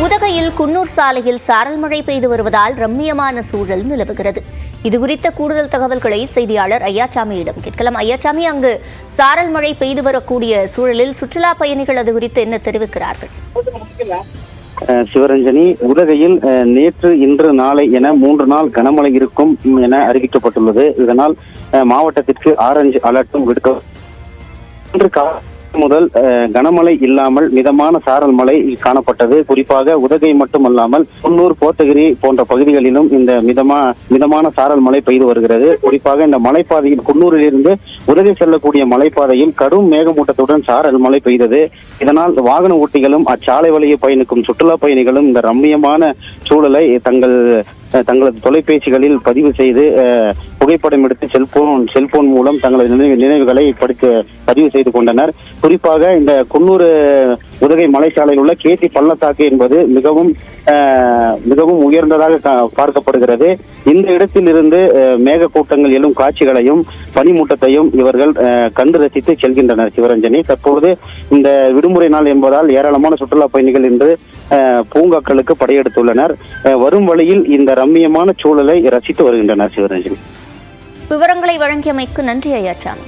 உதகையில் குன்னூர் சாலையில் சாரல் மழை பெய்து வருவதால் ரம்மியமான சூழல் நிலவுகிறது. இதுகுறித்த கூடுதல் தகவல்களை செய்தியாளர் ஐயாச்சாமியிடம் கேட்கலாம். ஐயாச்சாமி அங்கு சாரல் மழை பெய்து வரக்கூடிய சூழலில் சுற்றுலா பயணிகள் அது குறித்து என்ன தெரிவிக்கிறார்கள்? சிவரஞ்சனி உதகையில் அஹ், நேற்று இன்று நாளை என மூன்று நாள் கனமழை இருக்கும் என அறிவிக்கப்பட்டுள்ளது. இதனால் மாவட்டத்திற்கு ஆரஞ்சு அலர்ட்டும் விடுக்க இன்று முதல் கனமழை இல்லாமல் மிதமான சாரல் மழை காணப்பட்டது. குறிப்பாக உதகை மட்டுமல்லாமல் குன்னூர் கோத்தகிரி போன்ற பகுதிகளிலும் இந்த மிதமா மிதமான சாரல் மழை பெய்து வருகிறது. குறிப்பாக இந்த மலைப்பாதையில் குன்னூரிலிருந்து உதகை செல்லக்கூடிய மலைப்பாதையில் கடும் மேகமூட்டத்துடன் சாரல் மழை பெய்தது. இதனால் வாகன ஓட்டிகளும் அச்சாலை வழியை பயணிக்கும் சுற்றுலா பயணிகளும் இந்த ரம்மியமான சூழலை தங்கள் தங்களது தொலைபேசிகளில் பதிவு செய்து புகைப்படம் எடுத்து செல்போன் செல்போன் மூலம் தங்களது நினைவு நினைவுகளை படிக்க பதிவு செய்து கொண்டனர். குறிப்பாக இந்த குன்னூர் உதகை மலைச்சாலையில் உள்ள கேசி பள்ளத்தாக்கு என்பது மிகவும் அஹ், மிகவும் உயர்ந்ததாக கா- பார்க்கப்படுகிறது. இந்த இடத்தில் இருந்து மேக கூட்டங்கள் எழும் காட்சிகளையும் பனிமூட்டத்தையும் இவர்கள் அஹ், கண்டு ரசித்து செல்கின்றனர் சிவரஞ்சனி. தற்பொழுது இந்த விடுமுறை நாள் என்பதால் ஏராளமான சுற்றுலா பயணிகள் இன்று அஹ், பூங்காக்களுக்கு படையெடுத்துள்ளனர். வரும் வழியில் இந்த ரம்மியமான சூழலை ரசித்து வருகின்றனர் சிவரஞ்சனி. விவரங்களை வழங்கியமைக்கு நன்றி ஐயாச்சாமி